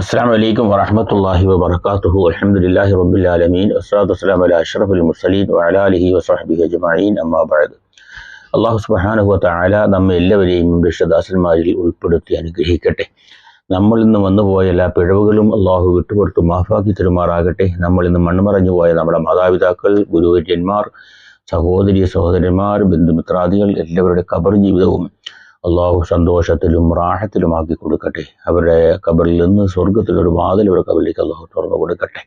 അസ്സാം വലൈക്കും വറഹമത്തല്ലാഹി വബർക്കാത്തുഹു അലഹമുല്ലാഹി റബുലാലമീൻ അസ്സാത്ത് വസ്സലാം അല അഷറഫുൽ മുർസലീൻ വഅലാലിഹി വസ്ഹബിഹി അജ്മഈൻ. അമ്മാബാദ് അള്ളാഹു സുബാനുഹു താല നമ്മെ എല്ലാവരെയും വിശ്വദാസന്മാരിൽ ഉൾപ്പെടുത്തി അനുഗ്രഹിക്കട്ടെ. നമ്മൾ ഇന്ന് വന്നുപോയ എല്ലാ പിഴവുകളും അള്ളാഹു വിട്ടുപുറത്ത് മാഫാക്കി തെരുമാറാകട്ടെ. നമ്മൾ ഇന്ന് മണ്ണുമറഞ്ഞു പോയ നമ്മുടെ മാതാപിതാക്കൾ ഗുരുവര്യന്മാർ സഹോദരി സഹോദരന്മാർ ബന്ധുമിത്രാദികൾ എല്ലാവരുടെ കബർ ജീവിതവും അള്ളാഹു സന്തോഷത്തിലും റാഹത്തിലുമാക്കി കൊടുക്കട്ടെ അവരുടെ കബറിൽ നിന്ന് സ്വർഗത്തിലൊരു വാതിൽ അവരുടെ കബറിലേക്ക് അള്ളാഹു തുറന്നു കൊടുക്കട്ടെ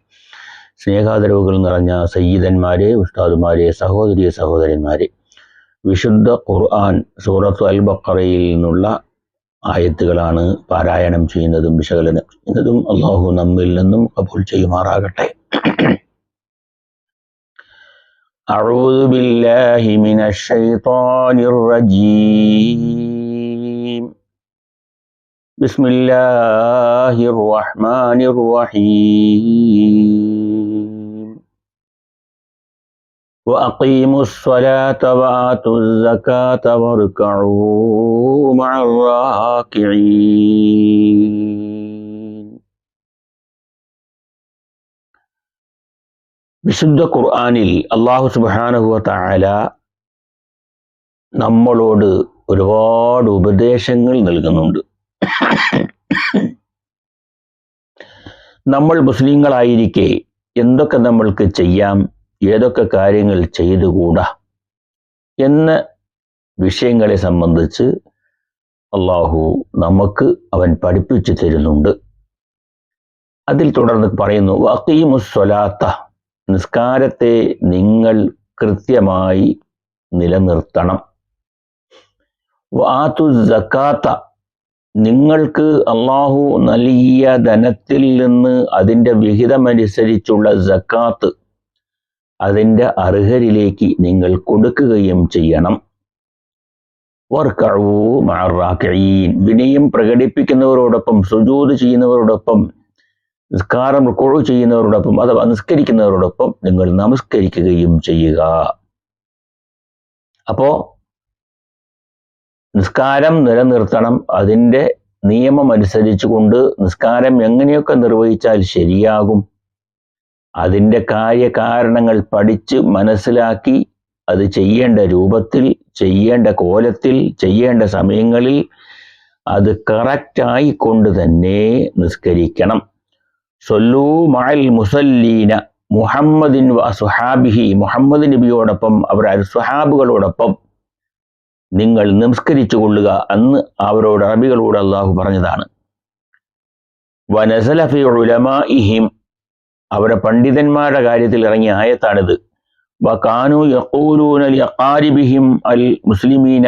സ്നേഹാദരവുകൾ നിറഞ്ഞ സയ്യിദന്മാരെ ഉസ്താദുമാരെ സഹോദരി സഹോദരന്മാരെ വിശുദ്ധ ഖുർആൻ സൂറത്ത് അൽ ബക്കറയിൽ നിന്നുള്ള ആയത്തുകളാണ് പാരായണം ചെയ്യുന്നതും വിശകലനം ചെയ്യുന്നതും അള്ളാഹു നമ്മിൽ നിന്നും കബൂൽ ചെയ്യുമാറാകട്ടെ أعوذ بالله من الشيطان الرجيم بسم الله الرحمن الرحيم وأقيموا الصلاة وآتوا الزكاة واركعوا مع الراكعين വിശുദ്ധ ഖുർആനിൽ അള്ളാഹു സുബാനുഹുവ താല നമ്മളോട് ഒരുപാട് ഉപദേശങ്ങൾ നൽകുന്നുണ്ട് നമ്മൾ മുസ്ലിങ്ങളായിരിക്കെ എന്തൊക്കെ നമ്മൾക്ക് ചെയ്യാം ഏതൊക്കെ കാര്യങ്ങൾ ചെയ്തുകൂടാ എന്ന വിഷയങ്ങളെ സംബന്ധിച്ച് അള്ളാഹു നമുക്ക് അവൻ പഠിപ്പിച്ചു തരുന്നുണ്ട്. അതിൽ തുടർന്ന് പറയുന്നു വക്കീമുസ്വലാത്ത നിസ്കാരത്തെ നിങ്ങൾ കൃത്യമായി നിലനിർത്തണം. വാതു ജക്കാത്ത നിങ്ങൾക്ക് അള്ളാഹു നൽകിയ ധനത്തിൽ നിന്ന് അതിന്റെ വിഹിതമനുസരിച്ചുള്ള ജക്കാത്ത് അതിന്റെ അർഹരിലേക്ക് നിങ്ങൾ കൊടുക്കുകയും ചെയ്യണം. വർക്കഴൂ മാറാക്കീൻ വിനയം പ്രകടിപ്പിക്കുന്നവരോടൊപ്പം സുജൂത് ചെയ്യുന്നവരോടൊപ്പം നിസ്കാരം കൊഴു ചെയ്യുന്നവരോടൊപ്പം അഥവാ നിസ്കരിക്കുന്നവരോടൊപ്പം നിങ്ങൾ നമസ്കരിക്കുകയും ചെയ്യുക. അപ്പോ നിസ്കാരം നിലനിർത്തണം അതിന്റെ നിയമം അനുസരിച്ചുകൊണ്ട് നിസ്കാരം എങ്ങനെയൊക്കെ നിർവഹിച്ചാൽ ശരിയാകും. അതിന്റെ കാര്യകാരണങ്ങൾ പഠിച്ച് മനസ്സിലാക്കി അത് ചെയ്യേണ്ട രൂപത്തിൽ ചെയ്യേണ്ട കോലത്തിൽ ചെയ്യേണ്ട സമയങ്ങളിൽ അത് കറക്റ്റായി കൊണ്ട് തന്നെ നിസ്കരിക്കണം. സൊല്ലൂ മഅൽ മുസല്ലീന മുഹമ്മദിൻ സുഹാബിഹി മുഹമ്മദ് നബിയോടൊപ്പം അവർ സുഹാബുകളോടൊപ്പം നിങ്ങൾ നമസ്കരിച്ചു കൊള്ളുക അന്ന് അവരോട് അറബികളോട് അള്ളാഹു പറഞ്ഞതാണ്. വനസലഫി ഉലമാഇഹിം അവരുടെ പണ്ഡിതന്മാരുടെ കാര്യത്തിൽ ഇറങ്ങിയ ആയത്താണിത്. യഖൂലൂന ലിഅഖാരിബിഹിം അൽ മുസ്ലിമീന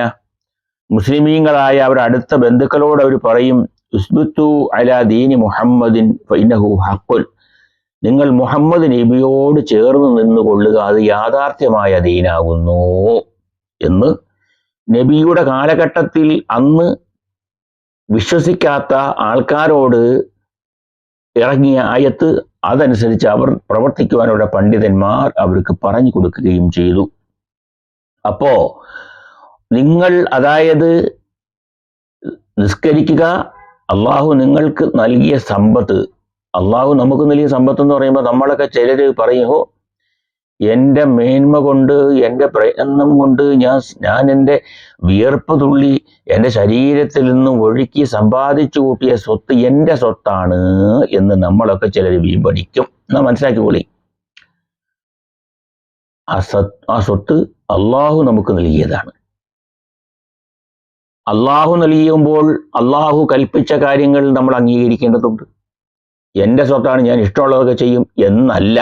മുസ്ലിമീങ്ങളായ അവരുടെ അടുത്ത ബന്ധുക്കളോട് അവർ പറയും ഉസ്ബുത്തു അല ദീനി മുഹമ്മദിൻ ഫൈനഹു ഹക്കുൽ നിങ്ങൾ മുഹമ്മദ് നബിയോട് ചേർന്ന് നിന്നുകൊള്ളുക അത് യാഥാർത്ഥ്യമായ ദീനാകുന്നു എന്ന് നബിയുടെ കാലഘട്ടത്തിൽ അന്ന് വിശ്വസിക്കാത്ത ആൾക്കാരോട് ഇറങ്ങിയ ആയത്ത് അതനുസരിച്ച് അവർ പ്രവർത്തിക്കുവാനുള്ള പണ്ഡിതന്മാർ അവർക്ക് പറഞ്ഞു കൊടുക്കുകയും ചെയ്തു. അപ്പോ നിങ്ങൾ അതായത് നിസ്കരിക്കുക അള്ളാഹു നിങ്ങൾക്ക് നൽകിയ സമ്പത്ത് അള്ളാഹു നമുക്ക് നൽകിയ സമ്പത്ത് എന്ന് പറയുമ്പോൾ നമ്മളൊക്കെ ചിലര് പറയുമോ എന്റെ മേന്മ കൊണ്ട് എന്റെ പ്രയത്നം കൊണ്ട് ഞാൻ ഞാൻ എന്റെ വിയർപ്പ് തുള്ളി എന്റെ ശരീരത്തിൽ നിന്നും ഒഴുക്കി സമ്പാദിച്ചു കൂട്ടിയ സ്വത്ത് എന്റെ സ്വത്താണ് എന്ന് നമ്മളൊക്കെ ചിലർ വിപണിക്കും എന്നാ മനസ്സിലാക്കിക്കോളി ആ സത് ആ സ്വത്ത് അള്ളാഹു നമുക്ക് നൽകിയതാണ്. അള്ളാഹു നൽകിയുമ്പോൾ അള്ളാഹു കൽപ്പിച്ച കാര്യങ്ങൾ നമ്മൾ അംഗീകരിക്കേണ്ടതുണ്ട്. എന്റെ സ്വത്താണ് ഞാൻ ഇഷ്ടമുള്ളതൊക്കെ ചെയ്യും എന്നല്ല.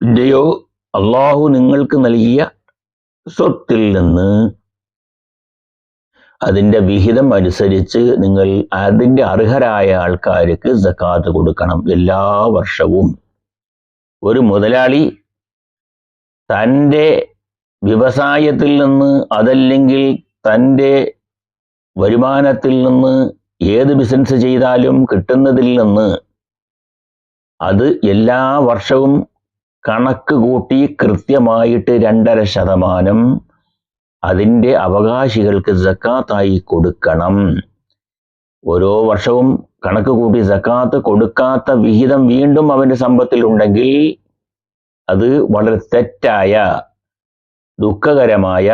പിന്നെയോ അള്ളാഹു നിങ്ങൾക്ക് നൽകിയ സ്വത്തിൽ നിന്ന് അതിന്റെ വിഹിതം അനുസരിച്ച് നിങ്ങൾ അതിന്റെ അർഹരായ ആൾക്കാർക്ക് സക്കാത്ത് കൊടുക്കണം എല്ലാ വർഷവും. ഒരു മുതലാളി തന്റെ വ്യവസായത്തിൽ നിന്ന് അതല്ലെങ്കിൽ തന്റെ വരുമാനത്തിൽ നിന്ന് ഏത് ബിസിനസ് ചെയ്താലും കിട്ടുന്നതിൽ നിന്ന് അത് എല്ലാ വർഷവും കണക്ക് കൂട്ടി കൃത്യമായിട്ട് രണ്ടര ശതമാനം അതിന്റെ അവകാശികൾക്ക് ജക്കാത്തായി കൊടുക്കണം. ഓരോ വർഷവും കണക്ക് കൂട്ടി ജക്കാത്ത് കൊടുക്കാത്ത വിഹിതം വീണ്ടും അവന്റെ സമ്പത്തിൽ ഉണ്ടെങ്കിൽ അത് വളരെ തെറ്റായ ദുഃഖകരമായ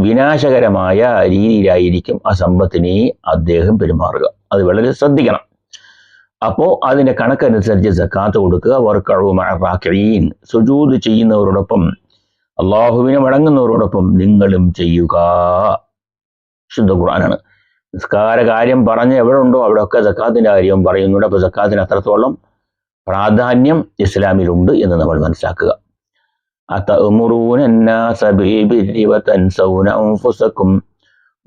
വിനാശകരമായ രീതിയിലായിരിക്കും ആ സമ്പത്തിനെ അദ്ദേഹം പെരുമാറുക. അത് വളരെ ശ്രദ്ധിക്കണം. അപ്പോൾ അതിന്റെ കണക്കനുസരിച്ച് സക്കാത്ത് കൊടുക്കുക. വർക്കഴുമ റാക്കീൻ സുജൂദ് ചെയ്യുന്നവരോടൊപ്പം അള്ളാഹുവിനെ വണങ്ങുന്നവരോടൊപ്പം നിങ്ങളും ചെയ്യുക. ശുദ്ധ ഖുർആനാണ്. നിസ്കാര കാര്യം പറഞ്ഞ് എവിടെ ഉണ്ടോ അവിടെയൊക്കെ സക്കാത്തിന്റെ കാര്യം പറയുന്നുണ്ട്. അപ്പോൾ സക്കാത്തിന് അത്രത്തോളം പ്രാധാന്യം ഇസ്ലാമിലുണ്ട് എന്ന് നമ്മൾ മനസ്സിലാക്കുക. അത്ത ഉമുറൂൻ സബീബിരി വതൻസൗന അൻഫുസക്കും.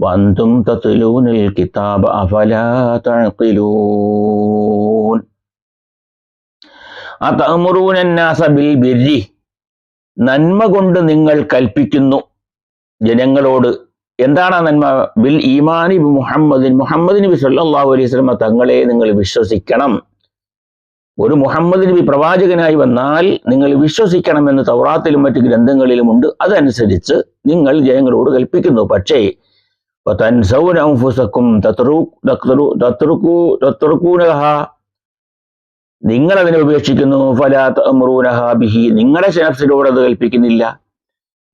വന്തും തത്ലൂനിൽ കിതാബ് അഫലാ തഴക്കിലൂൻ അതമുറൂനന്നാസ ബിൽ ബിരി നന്മ കൊണ്ട് നിങ്ങൾ കൽപ്പിക്കുന്നു ജനങ്ങളോട്. എന്താണ് നന്മ? ബിൽ ഈമാനി മുഹമ്മദിൻ. മുഹമ്മദ് നബി സല്ലാഹു അലൈഹി സ്വലമ തങ്ങളെ നിങ്ങൾ വിശ്വസിക്കണം. ഒരു മുഹമ്മദ് നബി പ്രവാചകനായി വന്നാൽ നിങ്ങൾ വിശ്വസിക്കണമെന്ന് തൗറാത്തിലും മറ്റു ഗ്രന്ഥങ്ങളിലുമുണ്ട് അതനുസരിച്ച് നിങ്ങൾ ജനങ്ങളോട് കൽപ്പിക്കുന്നു. പക്ഷേ وتنسون أنفسكم تترك- تترك- تتركوا- تتركونها നിങ്ങൾ അതിനെ ഉപേക്ഷിക്കുന്നു ഫലാത്ത് അമ്രൂനഹ ബിഹി നിങ്ങളുടെ നഫ്സിനോട് അത് കൽപ്പിക്കുന്നില്ല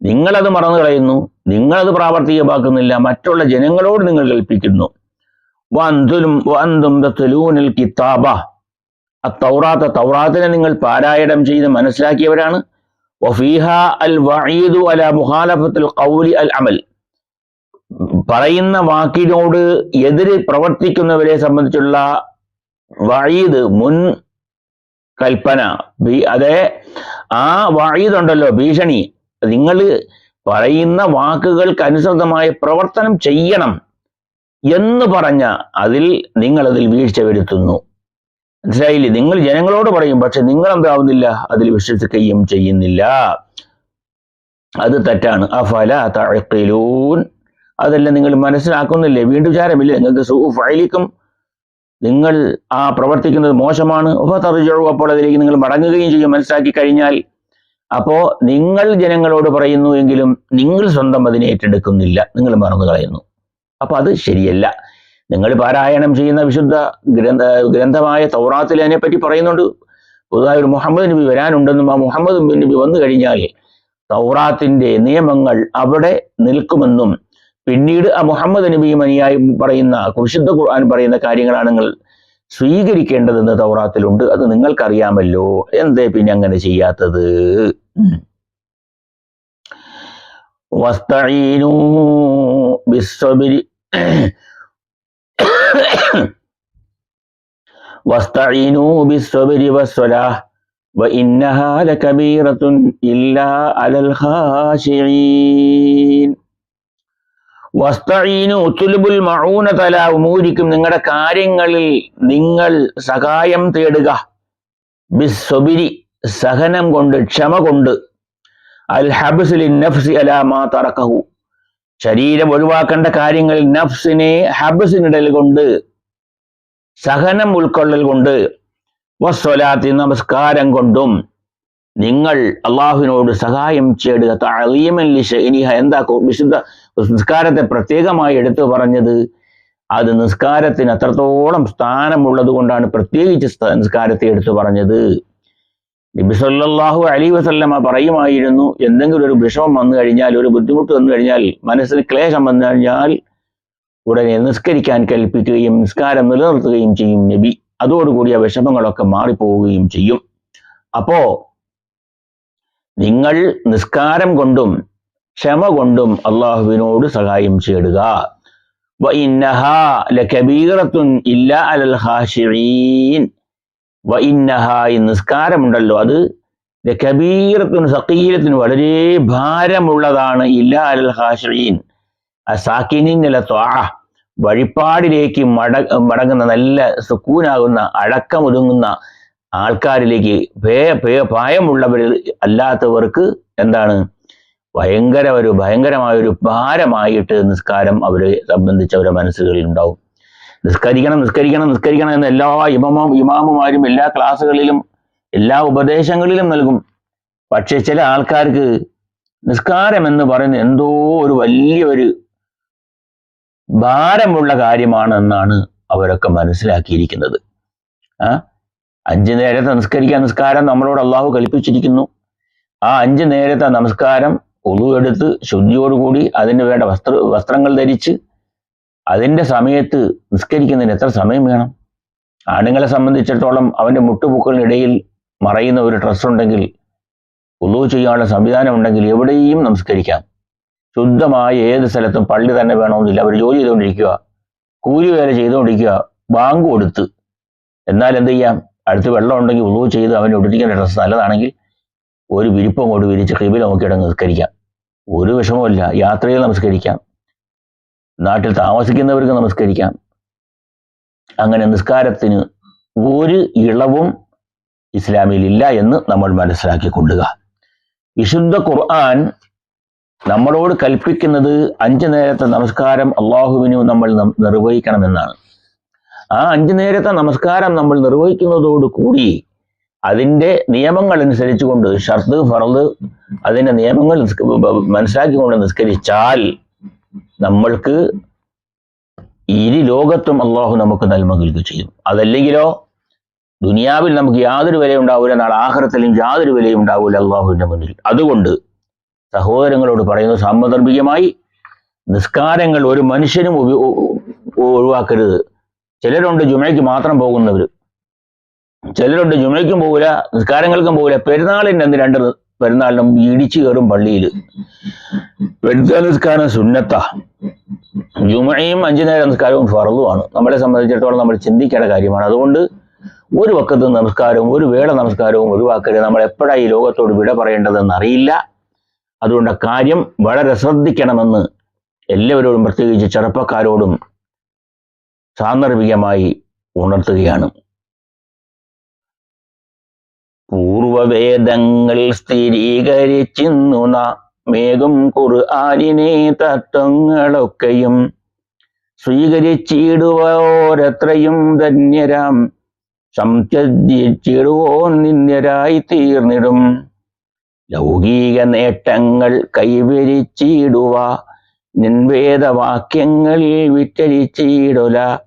നിങ്ങളത് മറന്നു കളയുന്നു നിങ്ങളത് പ്രാവർത്തികമാക്കുന്നില്ല മറ്റുള്ള ജനങ്ങളോട് നിങ്ങൾ കൽപ്പിക്കുന്നു വന്തുലും വന്തും തത്ലൂനൽ കിതാബ തൗറാത്ത തൗറാത്തിനെ നിങ്ങൾ പാരായണം ചെയ്ത് മനസ്സിലാക്കിയവരാണ് വഫീഹ അൽ വഈദു അല മുഖാലഫത്തുൽ ഖൗലി അൽ അമൽ പറയുന്ന വാക്കിനോട് എതിര് പ്രവർത്തിക്കുന്നവരെ സംബന്ധിച്ചുള്ള വഴീത് മുൻ കൽപ്പന അതെ ആ വഴീതുണ്ടല്ലോ ഭീഷണി. നിങ്ങൾ പറയുന്ന വാക്കുകൾക്ക് അനുസൃതമായ പ്രവർത്തനം ചെയ്യണം എന്ന് പറഞ്ഞ അതിൽ നിങ്ങൾ അതിൽ വീഴ്ച വരുത്തുന്നു. മനസ്സിലായില്ലേ? നിങ്ങൾ ജനങ്ങളോട് പറയും പക്ഷെ നിങ്ങൾ എന്താവുന്നില്ല അതിൽ വിശ്വസിക്കുകയും ചെയ്യുന്നില്ല. അത് തെറ്റാണ്. അഫല തഴക്കിലൂൻ അതെല്ലാം നിങ്ങൾ മനസ്സിലാക്കുന്നില്ലേ? വീണ്ടും വിചാരമില്ലേ? നിങ്ങൾക്ക് ഫയലിക്കും നിങ്ങൾ ആ പ്രവർത്തിക്കുന്നത് മോശമാണ്. തറിജു അപ്പോൾ അതിലേക്ക് നിങ്ങൾ മടങ്ങുകയും ചെയ്യും. മനസ്സിലാക്കി കഴിഞ്ഞാൽ അപ്പോ നിങ്ങൾ ജനങ്ങളോട് പറയുന്നു എങ്കിലും നിങ്ങൾ സ്വന്തം അതിനെ ഏറ്റെടുക്കുന്നില്ല. നിങ്ങൾ മറന്നു കളയുന്നു അപ്പൊ അത് ശരിയല്ല. നിങ്ങൾ പാരായണം ചെയ്യുന്ന വിശുദ്ധ ഗ്രന്ഥ ഗ്രന്ഥമായ തൗറാത്തിൽ അതിനെപ്പറ്റി പറയുന്നുണ്ട്. പുതുതായി ഒരു മുഹമ്മദ് നബി വരാനുണ്ടെന്നും ആ മുഹമ്മദ് നബി വന്നു കഴിഞ്ഞാൽ തൗറാത്തിന്റെ നിയമങ്ങൾ അവിടെ നിൽക്കുമെന്നും പിന്നീട് ആ മുഹമ്മദ് നബിയും അനുയായി പറയുന്ന കുരിശുദ്ധ ഖുർആൻ പറയുന്ന കാര്യങ്ങളാണ് നിങ്ങൾ സ്വീകരിക്കേണ്ടതെന്ന് തൗറാത്തിലുണ്ട്. അത് നിങ്ങൾക്കറിയാമല്ലോ. എന്തേ പിന്നെ അങ്ങനെ ചെയ്യാത്തത്? വസ്തീനു വഇന്നഹാ ഇല്ലാ അലൽ ഖാശിഈൻ വസ്തഈനു ഉത്തുലുബുൽ മഊന ഉമൂരിക്കും. നിങ്ങളുടെ കാര്യങ്ങളിൽ നിങ്ങൾ സഹായം തേടുക. ബിസ്സൊബിരി സഹനം കൊണ്ട് ക്ഷമ കൊണ്ട്. അൽ ഹബ്സിലി നഫ്സി അലാ മാ തറക്കഹു. ശരീരം ഒഴിവാക്കേണ്ട കാര്യങ്ങളിൽ നഫ്സിനെ ഹബ്സിനിടൽ കൊണ്ട് സഹനം ഉൾക്കൊള്ളൽ കൊണ്ട് വസ്വലാത്തി നമസ്കാരം കൊണ്ടും നിങ്ങൾ അള്ളാഹുവിനോട് സഹായം ചേടുക തഅലീമൻ ലിശഇനിഹ എന്താ കു- വിശുദ്ധ നിസ്കാരത്തെ പ്രത്യേകമായി എടുത്തു പറഞ്ഞത് അത് നിസ്കാരത്തിന് അത്രത്തോളം സ്ഥാനമുള്ളത് കൊണ്ടാണ് പ്രത്യേകിച്ച് നിസ്കാരത്തെ എടുത്തു പറഞ്ഞത്. നബി സല്ലല്ലാഹു അലൈഹി വസല്ലമ പറയുമായിരുന്നു എന്തെങ്കിലും ഒരു വിഷമം വന്നു കഴിഞ്ഞാൽ ഒരു ബുദ്ധിമുട്ട് വന്നു കഴിഞ്ഞാൽ മനസ്സിന് ക്ലേശം വന്നു കഴിഞ്ഞാൽ ഉടനെ നിസ്കരിക്കാൻ കൽപ്പിക്കുകയും നിസ്കാരം നിലനിർത്തുകയും ചെയ്യും നബി. അതോടുകൂടി ആ വിഷമങ്ങളൊക്കെ മാറിപ്പോവുകയും ചെയ്യും. അപ്പോ നിങ്ങൾ നിസ്കാരം കൊണ്ടും ക്ഷമ കൊണ്ടും അള്ളാഹുവിനോട് സഹായം ചേടുക. ഇല്ല അലൽ ഹാഷിഈൻ നിസ്കാരമുണ്ടല്ലോ. അത് കബീറത്തിനും സക്കീരത്തിനും വളരെ ഭാരമുള്ളതാണ് ഇല്ല അലൽ ഹാഷിഈൻ സാക്കിനിന്നല ത്വാ വഴിപാടിലേക്ക് മട മടങ്ങുന്ന നല്ല സുക്കൂനാകുന്ന അടക്കമൊതുങ്ങുന്ന ആൾക്കാരിലേക്ക് ഭയ ഭയമുള്ളവർ അല്ലാത്തവർക്ക് എന്താണ്? ഭയങ്കര ഒരു ഭയങ്കരമായ ഒരു ഭാരമായിട്ട് നിസ്കാരം അവരെ സംബന്ധിച്ച് അവരുടെ മനസ്സുകളിൽ ഉണ്ടാവും. നിസ്കരിക്കണം നിസ്കരിക്കണം നിസ്കരിക്കണം എന്ന് എല്ലാ ഇമാമ ഇമാമുമാരും എല്ലാ ക്ലാസ്സുകളിലും എല്ലാ ഉപദേശങ്ങളിലും നൽകും. പക്ഷെ ചില ആൾക്കാർക്ക് നിസ്കാരം എന്ന് പറയുന്നത് എന്തോ ഒരു വലിയൊരു ഭാരമുള്ള കാര്യമാണ് എന്നാണ് അവരൊക്കെ മനസ്സിലാക്കിയിരിക്കുന്നത്. ആ? അഞ്ച് നേരത്തെ നിസ്കരിക്കാൻ നിസ്കാരം നമ്മളോട് അള്ളാഹു കൽപ്പിച്ചിരിക്കുന്നു. ആ അഞ്ച് നേരത്തെ നമസ്കാരം ഒതു ശുദ്ധിയോടുകൂടി അതിന് വേണ്ട വസ്ത്ര വസ്ത്രങ്ങൾ ധരിച്ച് അതിന്റെ സമയത്ത് നിസ്കരിക്കുന്നതിന് എത്ര സമയം വേണം? ആണുങ്ങളെ സംബന്ധിച്ചിടത്തോളം അവന്റെ മുട്ടുപൂക്കളിനിടയിൽ മറയുന്ന ഒരു ഡ്രസ്സ് ഉണ്ടെങ്കിൽ ഉളു ചെയ്യാനുള്ള സംവിധാനം ഉണ്ടെങ്കിൽ എവിടെയും നമസ്കരിക്കാം. ശുദ്ധമായ ഏത് സ്ഥലത്തും പള്ളി തന്നെ വേണമെന്നില്ല. അവർ ജോലി ചെയ്തുകൊണ്ടിരിക്കുക കൂലി വേല ചെയ്തുകൊണ്ടിരിക്കുക ബാങ്ക് കൊടുത്ത് എന്നാൽ എന്ത് ചെയ്യാം? അടുത്ത് വെള്ളം ഉണ്ടെങ്കിൽ ഉളു ചെയ്ത് അവന്റെ ഉടുത്തിരിക്കുന്ന ഡ്രസ്സ് നല്ലതാണെങ്കിൽ ഒരു വിരിപ്പം കൊണ്ട് വിരിച്ച് കിബിൽ നോക്കിയിട്ട് നമസ്കരിക്കാം ഒരു വിഷമവുമില്ല. യാത്രയിൽ നമസ്കരിക്കാം. നാട്ടിൽ താമസിക്കുന്നവർക്ക് നമസ്കരിക്കാം. അങ്ങനെ നിസ്കാരത്തിന് ഒരു ഇളവും ഇസ്ലാമിൽ ഇല്ല എന്ന് നമ്മൾ മനസ്സിലാക്കി കൊള്ളുക വിശുദ്ധ ഖുർആൻ നമ്മളോട് കൽപ്പിക്കുന്നത് അഞ്ചു നേരത്തെ നമസ്കാരം അള്ളാഹുവിനു നമ്മൾ നിർവഹിക്കണമെന്നാണ്. ആ അഞ്ചു നേരത്തെ നമസ്കാരം നമ്മൾ നിർവഹിക്കുന്നതോട് കൂടി അതിന്റെ നിയമങ്ങൾ അനുസരിച്ചുകൊണ്ട് ഷർത്ത് ഫറദ് അതിന്റെ നിയമങ്ങൾ മനസ്സിലാക്കിക്കൊണ്ട് നിസ്കരിച്ചാൽ നമ്മൾക്ക് ഇരു ലോകത്തും അള്ളാഹു നമുക്ക് നന്മ നൽകുക ചെയ്യും. അതല്ലെങ്കിലോ ദുനിയാവിൽ നമുക്ക് യാതൊരു വിലയും ഉണ്ടാവില്ല നാളെ ആഹ്റത്തിലും യാതൊരു വിലയും ഉണ്ടാവില്ല അള്ളാഹുവിന്റെ മുന്നിൽ. അതുകൊണ്ട് സഹോദരങ്ങളോട് പറയുന്നത് സാന്ദർഭികമായി നിസ്കാരങ്ങൾ ഒരു മനുഷ്യനും ഒഴിവാക്കരുത്. ചിലരുണ്ട് ജുമയ്ക്ക് മാത്രം പോകുന്നവർ ചിലരുണ്ട് ജുമയ്ക്കും പോകില്ല നിസ്കാരങ്ങൾക്കും പോകില്ല പെരുന്നാളിന്റെ അന്ന് രണ്ട് പെരുന്നാളിനും ഇടിച്ചു കയറും പള്ളിയിൽ പെരുന്നാൾ നിസ്കാരം സുന്നത്ത. ജുമയും അഞ്ചു നേരം നിസ്കാരവും ഫറലുമാണ് നമ്മളെ സംബന്ധിച്ചിടത്തോളം നമ്മൾ ചിന്തിക്കേണ്ട കാര്യമാണ്. അതുകൊണ്ട് ഒരു വക്കത്ത് നമസ്കാരവും ഒരു വേള നമസ്കാരവും ഒഴിവാക്കരുത്. നമ്മൾ എപ്പോഴാണ് ഈ ലോകത്തോട് വിട പറയേണ്ടതെന്ന് അറിയില്ല. അതുകൊണ്ട് കാര്യം വളരെ ശ്രദ്ധിക്കണമെന്ന് എല്ലാവരോടും പ്രത്യേകിച്ച് ചെറുപ്പക്കാരോടും സാന്ദർഭികമായി ഉണർത്തുകയാണ്. പൂർവവേദങ്ങൾ സ്ഥിരീകരിച്ചിന്നു നാം. മേഘം ഖുർആനിനെ തത്വങ്ങളൊക്കെയും സ്വീകരിച്ചിടുവോരത്രയും ധന്യരാം. സംത്യജിച്ചിടുവോൻ നിന്ദ്യരായി തീർന്നിടും. ലൗകിക നേട്ടങ്ങൾ കൈവരിച്ചിടുക നിൻവേദവാക്യങ്ങൾ വിറ്റരിച്ചിടല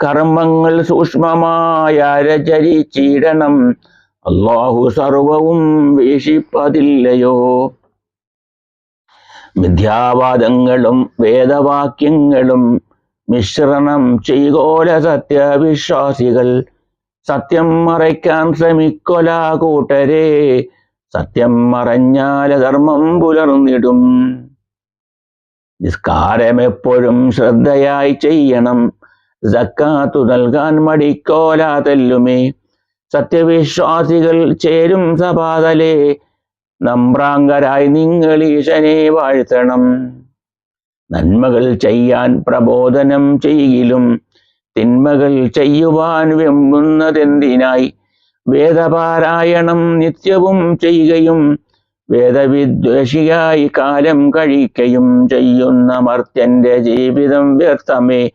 കർമ്മങ്ങൾ സൂക്ഷ്മമായ രചരിച്ചിടണം അള്ളാഹു സർവവും വീക്ഷിപ്പതില്ലയോ? മിഥ്യാവാദങ്ങളും വേദവാക്യങ്ങളും മിശ്രണം ചെയ്തോല സത്യവിശ്വാസികൾ. സത്യം മറയ്ക്കാൻ ശ്രമിക്കൊല കൂട്ടരെ. സത്യം മറഞ്ഞാല ധർമ്മം പുലർന്നിടും. നിസ്കാരം എപ്പോഴും ശ്രദ്ധയായി ചെയ്യണം. സക്കാത്തു നൽകാൻ മടിക്കോല തെല്ലുമേ. സത്യവിശ്വാസികൾ ചേരും സപാതലേ നമ്പ്രാങ്കരായി നിങ്ങൾ ഈശനെ വാഴ്ത്തണം. നന്മകൾ ചെയ്യാൻ പ്രബോധനം ചെയ്യിലും തിന്മകൾ ചെയ്യുവാൻ വെമ്പുന്നതെന്തിനായി? വേദപാരായണം നിത്യവും ചെയ്യുകയും വേദവിദ്വേഷിയായി കാലം കഴിക്കയും ചെയ്യുന്ന മർത്യന്റെ ജീവിതം വ്യർത്ഥമേ.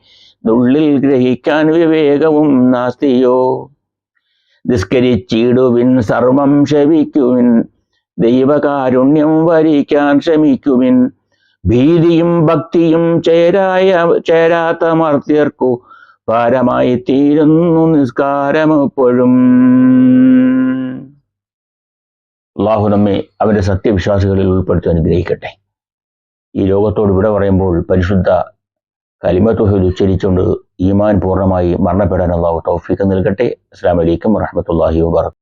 നുള്ളിൽ ഗ്രഹിക്കാൻ വിവേകവും നാസ്തിയോ? നിസ്കരിച്ചിടുവിൻ സർവം ക്ഷമിക്കുവിൻ. ദൈവകാരുണ്യം വരിക്കാൻ ശ്രമിക്കുവിൻ ഭീതിയും ഭക്തിയും ചേരായ ചേരാത്ത മർത്യർക്കു പാരമായി തീരുന്നു നിസ്കാരം എപ്പോഴും. അള്ളാഹു നമ്മെ അവന്റെ സത്യവിശ്വാസികളിൽ ഉൾപ്പെടുത്തി അനുഗ്രഹിക്കട്ടെ. ഈ ലോകത്തോട് വിട പറയുമ്പോൾ പരിശുദ്ധ കലിമത്തുഹദ് ഉച്ചരിച്ചുകൊണ്ട് ഈമാൻ പൂർണമായി മരണപ്പെടാൻ അള്ളാഹു തൗഫീഖ് നൽകട്ടെ. അസ്സാം വലൈക്കും വറഹമത്തല്ലാഹി വാബർക്കാത്തു